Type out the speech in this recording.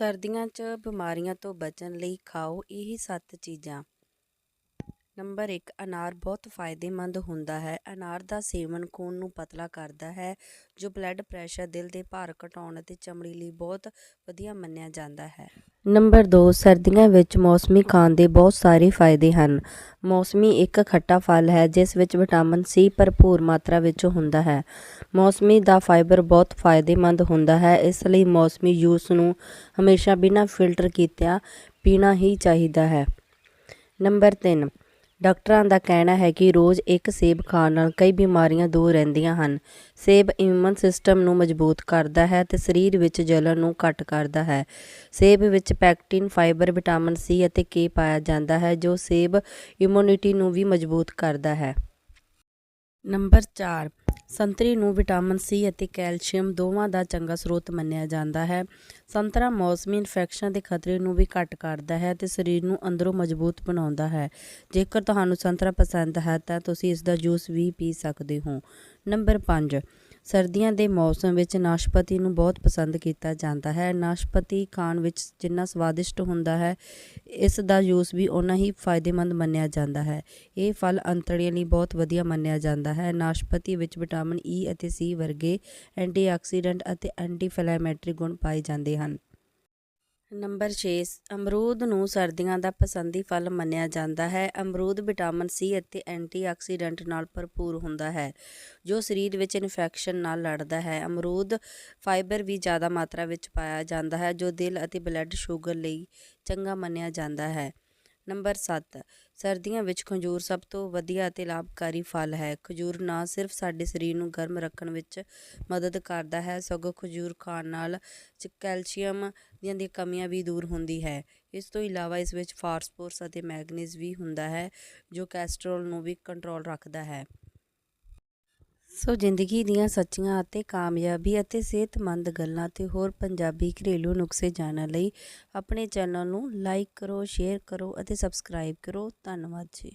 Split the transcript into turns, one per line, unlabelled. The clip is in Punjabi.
ਸਰਦੀਆਂ 'ਚ ਬਿਮਾਰੀਆਂ ਤੋਂ ਬਚਣ ਲਈ ਖਾਓ ਇਹ ਸੱਤ ਚੀਜ਼ਾਂ। ਨੰਬਰ 1 ਅਨਾਰ ਬਹੁਤ ਫਾਇਦੇਮੰਦ ਹੁੰਦਾ ਹੈ। ਅਨਾਰ ਦਾ ਸੇਵਨ ਖੂਨ ਨੂੰ ਪਤਲਾ ਕਰਦਾ ਹੈ, ਜੋ ਬਲੱਡ ਪ੍ਰੈਸ਼ਰ ਦਿਲ ਦੇ ਭਾਰ ਘਟਾਉਣ ਅਤੇ ਚਮੜੀ ਲਈ ਬਹੁਤ ਵਧੀਆ ਮੰਨਿਆ ਜਾਂਦਾ ਹੈ। ਨੰਬਰ 2 ਸਰਦੀਆਂ ਵਿੱਚ ਮੌਸਮੀ ਖਾਣ ਦੇ ਬਹੁਤ ਸਾਰੇ ਫਾਇਦੇ ਹਨ। ਮੌਸਮੀ ਇੱਕ ਖੱਟਾ ਫਲ ਹੈ, ਜਿਸ ਵਿੱਚ ਵਿਟਾਮਿਨ ਸੀ ਭਰਪੂਰ ਮਾਤਰਾ ਵਿੱਚ ਹੁੰਦਾ ਹੈ। ਮੌਸਮੀ ਦਾ ਫਾਈਬਰ ਬਹੁਤ ਫਾਇਦੇਮੰਦ ਹੁੰਦਾ ਹੈ, ਇਸ ਲਈ ਮੌਸਮੀ ਜੂਸ ਨੂੰ ਹਮੇਸ਼ਾ ਬਿਨਾਂ ਫਿਲਟਰ ਕੀਤਿਆਂ ਪੀਣਾ ਹੀ ਚਾਹੀਦਾ ਹੈ। ਨੰਬਰ 3 ਡਾਕਟਰਾਂ ਦਾ ਕਹਿਣਾ ਹੈ ਕਿ ਰੋਜ਼ ਇੱਕ ਸੇਬ ਖਾਣ ਨਾਲ ਕਈ ਬਿਮਾਰੀਆਂ ਦੂਰ ਰਹਿੰਦੀਆਂ ਹਨ। ਸੇਬ ਇਮਿਊਨ ਸਿਸਟਮ ਨੂੰ ਮਜ਼ਬੂਤ ਕਰਦਾ ਹੈ ਤੇ ਸਰੀਰ ਵਿੱਚ ਜਲਨ ਨੂੰ ਘੱਟ ਕਰਦਾ ਹੈ। ਸੇਬ ਵਿੱਚ ਪੈਕਟਿਨ ਫਾਈਬਰ ਵਿਟਾਮਿਨ ਸੀ ਅਤੇ ਕੇ ਪਾਇਆ ਜਾਂਦਾ ਹੈ, ਜੋ ਸੇਬ ਇਮਿਊਨਿਟੀ ਨੂੰ ਵੀ ਮਜ਼ਬੂਤ ਕਰਦਾ ਹੈ। ਨੰਬਰ 4 ਸੰਤਰੀ ਨੂੰ ਵਿਟਾਮਿਨ ਸੀ ਅਤੇ ਕੈਲਸ਼ੀਅਮ ਦੋਵਾਂ ਦਾ ਚੰਗਾ ਸਰੋਤ ਮੰਨਿਆ ਜਾਂਦਾ ਹੈ। ਸੰਤਰਾ ਮੌਸਮੀ ਇਨਫੈਕਸ਼ਨ ਦੇ ਖਤਰੇ ਨੂੰ ਵੀ ਘੱਟ ਕਰਦਾ ਹੈ ਤੇ ਸਰੀਰ ਨੂੰ ਅੰਦਰੋਂ ਮਜ਼ਬੂਤ ਬਣਾਉਂਦਾ ਹੈ। ਜੇਕਰ ਤੁਹਾਨੂੰ ਸੰਤਰਾ ਪਸੰਦ ਹੈ ਤਾਂ ਤੁਸੀਂ ਇਸ ਦਾ ਜੂਸ ਵੀ ਪੀ ਸਕਦੇ ਹੋ। ਨੰਬਰ 5 ਸਰਦੀਆਂ ਦੇ ਮੌਸਮ ਵਿੱਚ ਨਾਸ਼ਪਤੀ ਨੂੰ ਬਹੁਤ ਪਸੰਦ ਕੀਤਾ ਜਾਂਦਾ ਹੈ। ਨਾਸ਼ਪਤੀ ਖਾਣ ਵਿੱਚ ਜਿੰਨਾ ਸਵਾਦਿਸ਼ਟ ਹੁੰਦਾ ਹੈ, ਇਸ ਦਾ ਜੂਸ ਵੀ ਓਨਾ ਹੀ ਫਾਇਦੇਮੰਦ ਮੰਨਿਆ ਜਾਂਦਾ ਹੈ। ਇਹ ਫਲ ਅੰਤੜੀਆਂ ਲਈ ਬਹੁਤ ਵਧੀਆ ਮੰਨਿਆ ਜਾਂਦਾ ਹੈ। ਨਾਸ਼ਪਤੀ ਵਿੱਚ ਵਿਟਾਮਿਨ ਈ ਅਤੇ ਸੀ ਵਰਗੇ ਐਂਟੀਆਕਸੀਡੈਂਟ ਅਤੇ ਐਂਟੀਫਲੇਮੈਟਰੀ ਗੁਣ ਪਾਏ ਜਾਂਦੇ ਹਨ। ਨੰਬਰ 6 ਅਮਰੂਦ ਨੂੰ ਸਰਦੀਆਂ ਦਾ ਪਸੰਦੀ ਫਲ ਮੰਨਿਆ ਜਾਂਦਾ ਹੈ। ਅਮਰੂਦ ਵਿਟਾਮਿਨ ਸੀ ਅਤੇ ਐਂਟੀਆਕਸੀਡੈਂਟ ਨਾਲ ਭਰਪੂਰ ਹੁੰਦਾ ਹੈ, ਜੋ ਸਰੀਰ ਵਿੱਚ ਇਨਫੈਕਸ਼ਨ ਨਾਲ ਲੜਦਾ ਹੈ। ਅਮਰੂਦ ਫਾਈਬਰ ਵੀ ਜ਼ਿਆਦਾ ਮਾਤਰਾ ਵਿੱਚ ਪਾਇਆ ਜਾਂਦਾ ਹੈ, ਜੋ ਦਿਲ ਅਤੇ ਬਲੱਡ ਸ਼ੂਗਰ ਲਈ ਚੰਗਾ ਮੰਨਿਆ ਜਾਂਦਾ ਹੈ। ਨੰਬਰ 7 ਸਰਦੀਆਂ ਵਿੱਚ ਖਜੂਰ ਸਭ ਤੋਂ ਵਧੀਆ ਅਤੇ ਲਾਭਕਾਰੀ ਫਲ ਹੈ। ਖਜੂਰ ਨਾ ਸਿਰਫ ਸਾਡੇ ਸਰੀਰ ਨੂੰ ਗਰਮ ਰੱਖਣ ਵਿੱਚ ਮਦਦ ਕਰਦਾ ਹੈ, ਸਗੋਂ ਖਜੂਰ ਖਾਣ ਨਾਲ ਚ ਕੈਲਸ਼ੀਅਮ ਦੀਆਂ ਦੀ ਕਮੀਆਂ ਵੀ ਦੂਰ ਹੁੰਦੀ ਹੈ। ਇਸ ਤੋਂ ਇਲਾਵਾ ਇਸ ਵਿੱਚ ਫਾਸਫੋਰਸ ਅਤੇ ਮੈਗਨੀਜ਼ ਵੀ ਹੁੰਦਾ ਹੈ, ਜੋ ਕੋਲੇਸਟ੍ਰੋਲ ਨੂੰ ਵੀ ਕੰਟਰੋਲ ਰੱਖਦਾ ਹੈ। ਸੋ ਜ਼ਿੰਦਗੀ ਦੀਆਂ ਸੱਚੀਆਂ ਅਤੇ ਕਾਮਯਾਬੀ ਅਤੇ ਸਿਹਤਮੰਦ ਗੱਲਾਂ ਤੇ ਹੋਰ ਪੰਜਾਬੀ ਘਰੇਲੂ ਨੁਸਖੇ ਜਾਣਨ ਲਈ ਆਪਣੇ ਚੈਨਲ ਨੂੰ ਲਾਈਕ ਕਰੋ, ਸ਼ੇਅਰ ਕਰੋ ਅਤੇ ਸਬਸਕ੍ਰਾਈਬ ਕਰੋ। ਧੰਨਵਾਦ ਜੀ।